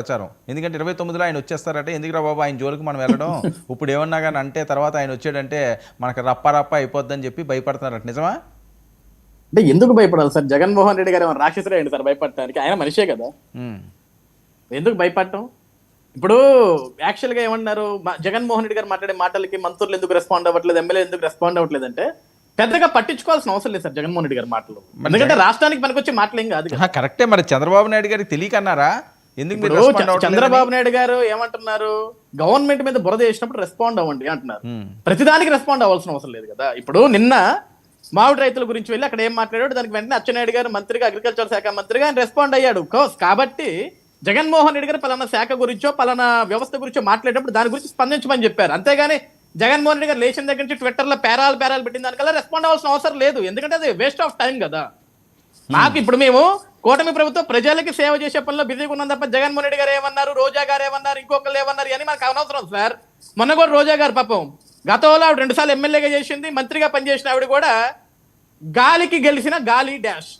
ప్రచారం. ఎందుకంటే ఇరవై తొమ్మిదిలో ఆయన వచ్చేస్తారట. ఎందుకురా బాబు ఆయన జోలికి మనం వెళ్ళడం? ఇప్పుడు ఏమన్నా కానీ అంటే తర్వాత ఆయన వచ్చాడంటే మనకు రప్ప రప్ప అయిపోద్దని చెప్పి భయపడుతున్నారట. నిజమా? అంటే ఎందుకు భయపడాలి సార్? జగన్మోహన్ రెడ్డి గారు ఏమైనా రాక్షసుడే అండి సార్ భయపడటానికి? ఆయన మనిషే కదా. ఎందుకు భయపడటం? ఇప్పుడు యాక్చువల్గా ఏమన్నారు? జగన్మోహన్ రెడ్డి గారు మాట్లాడే మాటలకి మంత్రులు ఎందుకు రెస్పాండ్ అవ్వట్లేదు? ఎమ్మెల్యే ఎందుకు రెస్పాండ్ అవ్వట్లేదు అంటే పెద్దగా పట్టించుకోవాల్సిన అవసరం లేదు సార్ జగన్మోహన్ రెడ్డి గారి మాటలు. ఎందుకంటే రాష్ట్రానికి పనికొచ్చే మాటలు ఏం కాదు. కరెక్టే. మరి చంద్రబాబు నాయుడు గారికి తెలియకన్నారా? ఎందుకు? చంద్రబాబు నాయుడు గారు ఏమంటున్నారు? గవర్నమెంట్ మీద బురద వేసినప్పుడు రెస్పాండ్ అవ్వండి అంటున్నారు. ప్రతిదానికి రెస్పాండ్ అవ్వాల్సిన అవసరం లేదు కదా. ఇప్పుడు నిన్న మామిడి రైతుల గురించి వెళ్ళి అక్కడ ఏం మాట్లాడాడు దానికి వెంటనే అచ్చెన్నాయుడు గారు మంత్రిగా అగ్రికల్చర్ శాఖ మంత్రిగా ఆయన రెస్పాండ్ అయ్యాడు. కోర్స్ కాబట్టి జగన్మోహన్ రెడ్డి గారు పలానా శాఖ గురించో పలానా వ్యవస్థ గురించో మాట్లాడేటప్పుడు దాని గురించి స్పందించమని చెప్పారు. అంతేగాని జగన్మోహన్ రెడ్డి గారు లేచిన దగ్గర నుంచి ట్విట్టర్లో పేరాలు పేరాలు పెట్టిన దానికల్లా రెస్పాండ్ అవ్వాల్సిన అవసరం లేదు. ఎందుకంటే అది వేస్ట్ ఆఫ్ టైం కదా. నాకు ఇప్పుడు మేము కూటమి ప్రభుత్వం ప్రజలకి సేవ చేసే పనిలో బిజీగా ఉన్నాం తప్ప జగన్మోహన్ రెడ్డి గారు ఏమన్నారు రోజా గారు ఏమన్నారు ఇంకొకరు ఏమన్నారు అని మనకు అనవసరం సార్. మొన్న కూడా రోజా గారు పాపం గతంలో ఆవిడ రెండు సార్లు ఎమ్మెల్యేగా చేసింది మంత్రిగా పనిచేసిన ఆవిడ కూడా గాలికి గెలిచిన గాలి డాష్.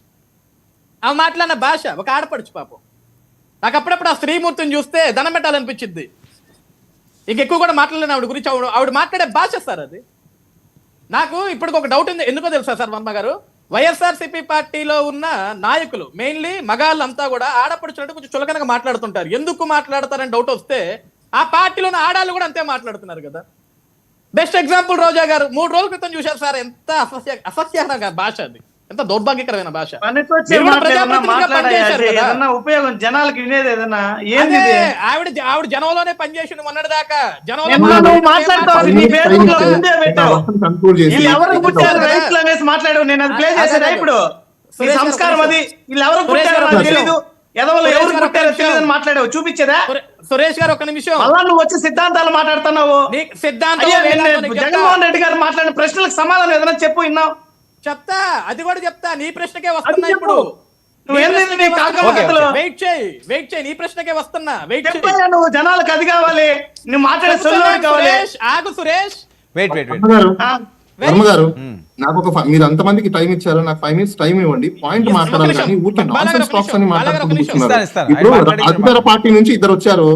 ఆమె మాట్లాడిన భాష ఒక ఆడపడుచు పాపం. నాకు అప్పుడప్పుడు ఆ స్త్రీమూర్తిని చూస్తే దండం పెట్టాలనిపించింది. ఇంకెక్కువ కూడా మాట్లాడలేను ఆవిడ గురించి ఆవిడ ఆవిడ మాట్లాడే భాష సార్ అది. నాకు ఇప్పుడు ఒక డౌట్ ఉంది. ఎందుకో తెలుసా సార్ వర్మ గారు? వైఎస్ఆర్సీపీ పార్టీలో ఉన్న నాయకులు మెయిన్లీ మగాళ్ళంతా కూడా ఆడపడుచున్నట్టు కొంచెం చులకనగా మాట్లాడుతుంటారు. ఎందుకు మాట్లాడతారని డౌట్ వస్తే ఆ పార్టీలో ఉన్న ఆడాళ్ళు కూడా అంతే మాట్లాడుతున్నారు కదా. బెస్ట్ ఎగ్జాంపుల్ రోజా గారు మూడు రోజుల క్రితం చూశారు సార్ ఎంత అసహ్య అసహ్యకరమైన భాష అది. ఎంత దౌర్భాగ్యకరమైన భాష. ఉపయోగం? జనాలకి వినేది ఏదన్నా? ఏంది? ఆవిడ ఆవిడ జనంలోనే పనిచేసింది మొన్నటి దాకా జనంలో మాట్లాడావు నేను అది ప్లే చేసేదా. ఇప్పుడు? సంస్కారం అది. వీళ్ళు ఎవరు పుట్టారో నిమిషం. ఎదవలు ఎవరు పుట్టారో. తెలియదని మాట్లాడావు. చూపించేదా? సురే- సురేష్ గారు ఒక నిమిషం. మళ్ళా నువ్వు వచ్చి సిద్ధాంతాలు మాట్లాడుతున్నావు. నీ సిద్ధాంతం. జగన్మోహన్ రెడ్డి గారు మాట్లాడిన ప్రశ్నలకు సమాధానం ఏదైనా చెప్పు విన్నావు. చెప్తా అది కూడా చెప్తా నీ ప్రశ్నకే వస్తున్నా. ఇప్పుడు? వెయిట్ చేయి వెయిట్ చేయి నీ ప్రశ్నకే వస్తున్నా వెయిట్ నువ్వు జనాలకు అది కావాలి నువ్వు మాట్లాడే కావాలి సురేష్ ఆగు Suresh wait wait wait Varma గారు. నాకు ఒక మీరు అంతమందికి టైం ఇచ్చారు నాకు ఫైవ్ మినిట్స్ టైం ఇవ్వండి పాయింట్ మాట్లాడాలి కానీ. ఊరికే బాలగారు నాన్సెన్స్ ఒక టాక్స్ అని నిమిషం. బాలగారు ఒక మాట్లాడుకుంటూ నిమిషం. కూర్చున్నారు. ఇస్తాను, ఇస్తాను. ఇప్పుడు అధికార పార్టీ నుంచి ఇద్దరు వచ్చారు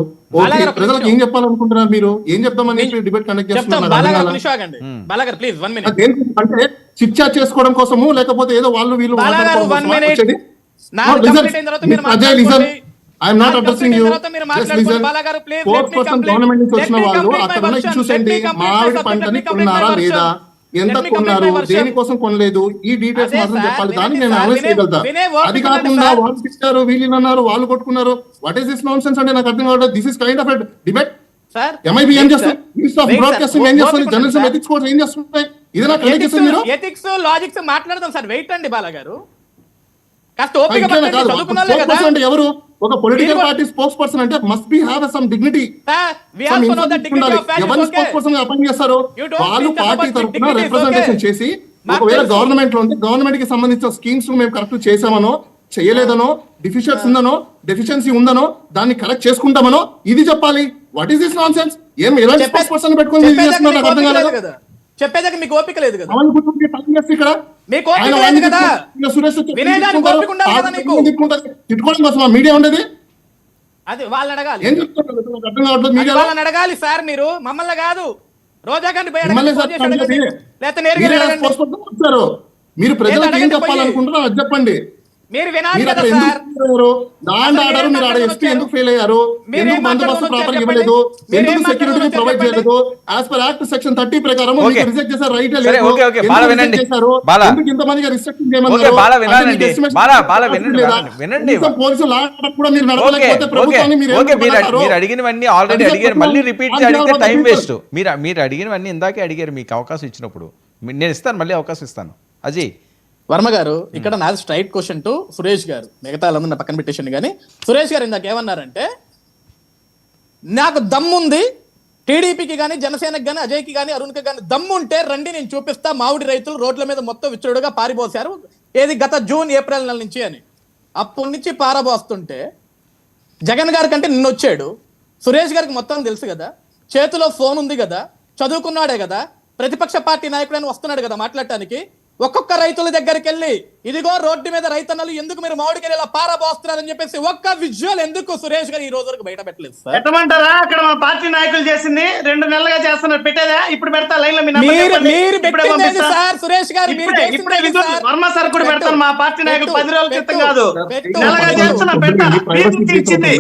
ప్రజలకు. ఏం చెప్పాలనుకుంటున్నారు మీరు ఏం చెప్దామని చెప్పి డిబేట్ కండక్ట్ చేస్తున్నారు ప్లీజ్ వన్ మినిట్? అంటే చిట్ చాట్ చేసుకోవడం కోసము లేకపోతే ఏదో వాళ్ళు వీళ్ళు బాలగారు మాట్లాడుకోవడం వన్ కోసమా మినిట్ వచ్చేది? నా No, listen. కంప్లీట్ అయిన తర్వాత మీరు Mr. Ajay, listen. మాట్లాడుకోండి I'm not నా addressing కంప్లీట్ అయిన you. తర్వాత మీరు Just మాట్లాడుకోండి listen. బాలగారు ప్లీజ్ Fourth person government నుంచి వచ్చిన వాళ్ళు అక్కడ ఉన్న ఇష్యూస్ ఏంటి మామిడి పంటని కొన్నారా లేదా ఎంత కొన్నారు దేనికోసం కొనలేదు ఈ డీటెయిల్స్ మాత్రం చెప్పాలి దానికి నేను ఓపిక అది కాకుండా సార్. వాళ్ళు తిట్టారు వీళ్ళు అన్నారు వాళ్ళు కొట్టుకున్నారు what is this nonsense అంటే నాకు అర్థం కావట్లేదు this is kind of debate MIB ఏం చేస్తుంది minister of Wait, sir. Broadcasting ఏం చేస్తుంది ఓపిక జర్నలిజం ఉందా? ఎథిక్స్ కోర్స్ ఏం చేస్తున్నాయి ఇది నాకు కండక్ట్ చేస్తుంది మీరు ఎథిక్స్ లాజిక్స్ మాట్లాడదాం సార్ వెయిట్ అండి బాలగారు కాస్త ఓపిక పట్టండి, కాదు అంటే ఎవరు? ఒక పొలిటికల్ పార్టీ స్పోక్స్ పర్సన్ అంటే must be have some dignity ఎవరిని? స్పోక్స్ పర్సన్ అపాయింట్ చేస్తారు? వాళ్ళు పార్టీ తరఫున రిప్రజెంటేషన్? చేసి ఒకవేళ. గవర్నమెంట్లో ఉంది గవర్నమెంట్కి సంబంధించిన స్కీమ్స్ మేము కరెక్ట్ చేసామనో చేయలేదనో డిఫిషియన్స్ ఉందనో డెఫిషియన్సీ ఉందనో దాన్ని కరెక్ట్ చేసుకుంటామనో ఇది చెప్పాలి. What is this nonsense ఏం ఎలాంటి స్పోక్స్ పర్సన్ పెట్టుకొని అర్థం కాలేదు. చెప్పేదాకా మీకు ఓపిక లేదు కదా. మీకు ఓపిక లేదు కదా? వినేదానికి ఓపిక ఉండాలి కదా? తిట్టుకుంటారు. తిట్టుకోవడం కోసం మీడియా ఉండేది. అది వాళ్ళని అడగాలి. వాళ్ళని అడగాలి సార్ మీరు. మమ్మల్ని కాదు. రోజా గారిని. లేకపోతే నేరుగా మీరే ప్రజలకు ఏం చెప్పాలనుకుంటున్నారో అది చెప్పండి. మీరు వినాలి మీరు కదా సార్? ఆర్డర్ ఆడ ఎస్పీ ఎందుకు ఫెయిల్ అయ్యారు? మీరేం ఎందుకు బందోబస్తు ప్రాపర్ ఇవ్వలేదు. ఎందుకు మీరేం సెక్యూరిటీ ప్రొవైడ్. చేయలేదు? As per act section thirty ప్రకారం. రిజెక్ట్ చేశారు రైట్ రిస్ట్రిక్షన్ చేయమన్నారు? లేదా? లా ఆర్డర్ కూడా మీరు నడపలేకపోతే ప్రభుత్వాన్ని మీరు ఓకే మీరు అడిగినవన్నీ ఆల్రెడీ అడిగారు. మళ్ళీ. రిపీట్ అడిగితే టైం. వేస్ట్ మీరు మీరు అడిగినవన్నీ ఇందాకే అడిగారు. మీకు అవకాశం ఇచ్చినప్పుడు. నేను ఇస్తాను మళ్ళీ అవకాశం ఇస్తాను. అజయ్ వర్మ గారు ఇక్కడ నాది స్ట్రైట్ క్వశ్చన్ టు సురేష్ గారు. మిగతా వాళ్ళందరూ పక్కన పెట్టేసింది కానీ. సురేష్ గారు ఇందాక ఏమన్నారంటే నాకు దమ్ముంది టీడీపీకి కానీ జనసేనకి కానీ అజయ్కి కానీ అరుణ్కి కానీ దమ్ముంటే రండి నేను చూపిస్తా మామిడి రైతులు రోడ్ల మీద మొత్తం విచ్చుడుగా పారిపోసారు ఏది గత జూన్ ఏప్రిల్ నెల నుంచి అని. అప్పటి నుంచి పారబోస్తుంటే జగన్ గారి కంటే నిన్న వచ్చాడు. సురేష్ గారికి మొత్తం తెలుసు కదా. చేతిలో ఫోన్ ఉంది కదా. చదువుకున్నాడే కదా. ప్రతిపక్ష పార్టీ నాయకుడని వస్తున్నాడు కదా మాట్లాడటానికి. ఒక్కొక్క రైతుల దగ్గరికి వెళ్ళి ఇదిగో రోడ్డు మీద రైతన్నలు ఎందుకు మీరు మామిడికాయలు ఇలా పారబోస్తున్నారని చెప్పేసి ఒక్క విజువల్ ఎందుకు సురేష్ గారు ఈ రోజు వరకు బయట పెట్టలేదు సార్? పెట్టమంటారా? అక్కడ మా పార్టీ నాయకులు చేసింది. రెండు నెలలుగా చేస్తున్నారు. పెట్టేదా? ఇప్పుడు పెడతా లైన్లో మీరు. మీరు పెట్టింది. సార్? సురేష్ గారు మీరు ఇప్పుడే? వర్మ సార్ కూడా పెట్టు, పెడతాను మా పార్టీ నాయకులు పెట్టు, పది రోజుల క్రితం పెట్టు, కాదు. పెట్టు. నెలగా చేస్తున్నా ఇచ్చింది.